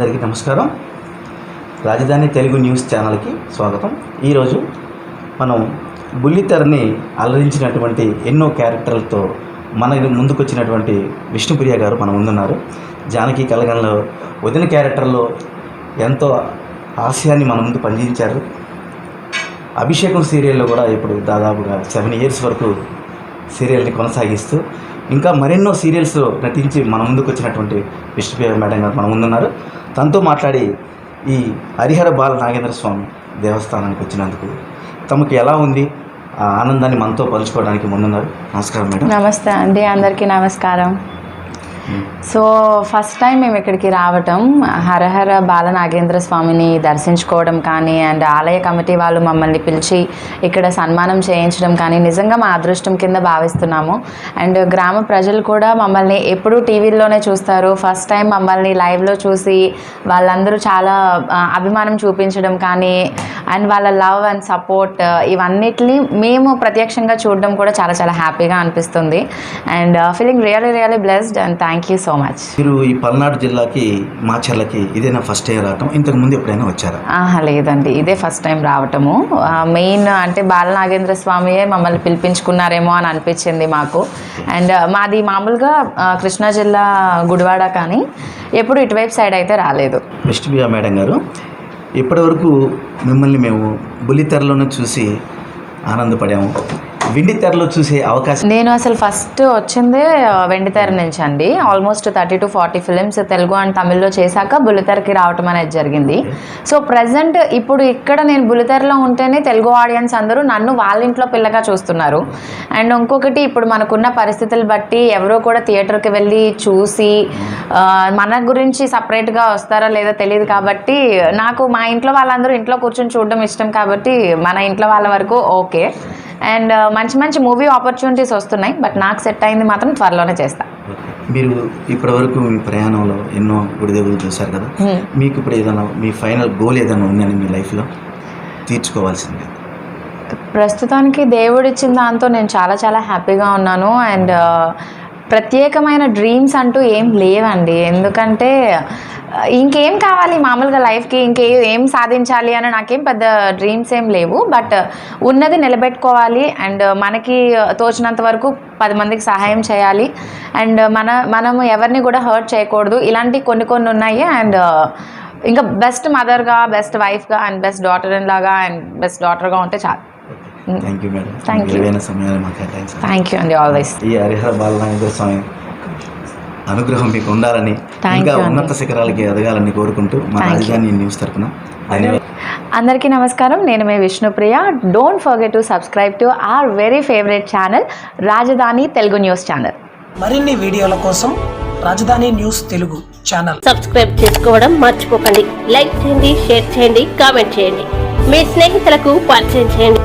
అందరికీ నమస్కారం. రాజధాని తెలుగు న్యూస్ ఛానల్కి స్వాగతం. ఈరోజు మనం బుల్లితెరని అలరించినటువంటి ఎన్నో క్యారెక్టర్లతో మన ముందుకొచ్చినటువంటి విష్ణుప్రియ గారు మన ముందున్నారు. జానకి కలగంలో వదిన క్యారెక్టర్లో ఎంతో హాస్యాన్ని మన ముందు పండించారు అభిషేకం సీరియల్లో కూడా ఇప్పుడు దాదాపుగా సెవెన్ ఇయర్స్ వరకు సీరియల్ని కొనసాగిస్తూ ఇంకా మరెన్నో సీరియల్స్ నటించి మన ముందుకు వచ్చినటువంటి విష్ణుప్రియ మేడం గారు మన ముందున్నారు. తనతో మాట్లాడి ఈ హరిహర బాల నాగేంద్ర స్వామి దేవస్థానానికి వచ్చినందుకు తమకు ఎలా ఉంది? ఆ ఆనందాన్ని మనతో పంచుకోవడానికి ముందున్నారు. నమస్కారం మేడం. నమస్తే అండి అందరికీ నమస్కారం. సో ఫస్ట్ టైం మేము ఇక్కడికి రావటం. హరహర బాల నాగేంద్ర స్వామిని దర్శించుకోవడం కానీ అండ్ ఆలయ కమిటీ వాళ్ళు మమ్మల్ని పిలిచి ఇక్కడ సన్మానం చేయించడం కానీ నిజంగా మా అదృష్టం కింద భావిస్తున్నాము. అండ్ గ్రామ ప్రజలు కూడా మమ్మల్ని ఎప్పుడూ టీవీల్లోనే చూస్తారు. ఫస్ట్ టైం మమ్మల్ని లైవ్లో చూసి వాళ్ళందరూ చాలా అభిమానం చూపించడం కానీ అండ్ వాళ్ళ లవ్ అండ్ సపోర్ట్ ఇవన్నిటిని మేము ప్రత్యక్షంగా చూడడం కూడా చాలా చాలా హ్యాపీగా అనిపిస్తుంది. And feeling really really blessed and thank you so much మీరు ఈ పల్నాడు జిల్లాకి మాచర్లకి ఇదేనా ఫస్ట్ టైం రావటం. ఇంతకు ముందు ఎప్పుడైనా వచ్చారా? ఆహా లేదండి. ఇదే ఫస్ట్ టైం రావటము. మెయిన్ అంటే బాలనాగేంద్ర స్వామియే మమ్మల్ని పిలిపించుకున్నారేమో అని అనిపించింది మాకు. అండ్ మాది మామూలుగా కృష్ణా జిల్లా గుడివాడ కానీ ఎప్పుడు ఇటువైపు సైడ్ అయితే రాలేదు. విష్ణుప్రియ మేడం గారు ఇప్పటివరకు మిమ్మల్ని మేము బుల్లితెరలోనే చూసి ఆనందపడాము. విండి తెరలో చూసే అవకాశం. నేను అసలు ఫస్ట్ వచ్చిందే ఆ, వెండితెర నుంచి అండి. Almost thirty to forty films Telugu and తమిళ్ళో చేశాక బుల్లితెరకి రావటం అనేది జరిగింది. సో ప్రజెంట్ ఇప్పుడు ఇక్కడ నేను బుల్లితెరలో ఉంటేనే తెలుగు ఆడియన్స్ అందరూ నన్ను వాళ్ళ ఇంట్లో పిల్లగా చూస్తున్నారు. అండ్ ఇంకొకటి ఇప్పుడు మనకున్న పరిస్థితులు బట్టి ఎవరో కూడా థియేటర్కి వెళ్ళి చూసి మన గురించి సపరేట్గా వస్తారా లేదా తెలియదు కాబట్టి నాకు మా ఇంట్లో వాళ్ళందరూ ఇంట్లో కూర్చొని చూడడం ఇష్టం కాబట్టి మన ఇంట్లో వాళ్ళ వరకు ఓకే. అండ్ మంచి మంచి మూవీ ఆపర్చునిటీస్ వస్తున్నాయి బట్ నాకు సెట్ అయింది మాత్రం త్వరలోనే చేస్తా. మీరు ఇప్పటివరకు మీ ప్రయాణంలో ఎన్నో గుడిదేవులు చూశారు కదా. మీకు ఇప్పుడు ఏదైనా మీ ఫైనల్ గోల్ ఏదైనా ఉందని మీ లైఫ్లో తీర్చుకోవాల్సింది? ప్రస్తుతానికి దేవుడు ఇచ్చిన దాంతో నేను చాలా చాలా హ్యాపీగా ఉన్నాను. అండ్ ప్రత్యేకమైన డ్రీమ్స్ అంటూ ఏం లేవండి. ఎందుకంటే ఇంకేం కావాలి మామూలుగా లైఫ్కి? ఇంకే ఏం సాధించాలి అని నాకేం పెద్ద డ్రీమ్స్ ఏం లేవు. బట్ ఉన్నది నిలబెట్టుకోవాలి. అండ్ మనకి తోచినంత వరకు పది మందికి సహాయం చేయాలి. అండ్ మన మనము ఎవరిని కూడా హర్ట్ చేయకూడదు. ఇలాంటి కొన్ని కొన్ని ఉన్నాయి. అండ్ ఇంకా బెస్ట్ మదర్గా బెస్ట్ వైఫ్గా అండ్ బెస్ట్ డాటర్ ఇన్ లాగా అండ్ బెస్ట్ డాటర్గా ఉంటే చాలు. Thank you madam. Thank you అండి ఆల్వేస్ ఈ హరిహర బాలనాగేంద్ర స్వామి. అనుగ్రహం మీకు ఉండాలని ఇంకా. ఉన్నత శిఖరాలకి ఎదగాలని కోరుకుంటూ మా. రాజధాని న్యూస్ ధన్యవాదాలు. అందరికీ నమస్కారం. నేను మీ Vishnupriya. Don't forget to subscribe to our very favourite channel Rajadhani Telugu news channel మరిన్ని వీడియోల కోసం రాజధాని న్యూస్ తెలుగు ఛానల్. సబ్స్క్రైబ్ చేసుకోవడం మర్చిపోకండి. లైక్ చేయండి షేర్ చేయండి కామెంట్ చేయండి. మీ స్నేహితులకు పరిచయం చేయండి.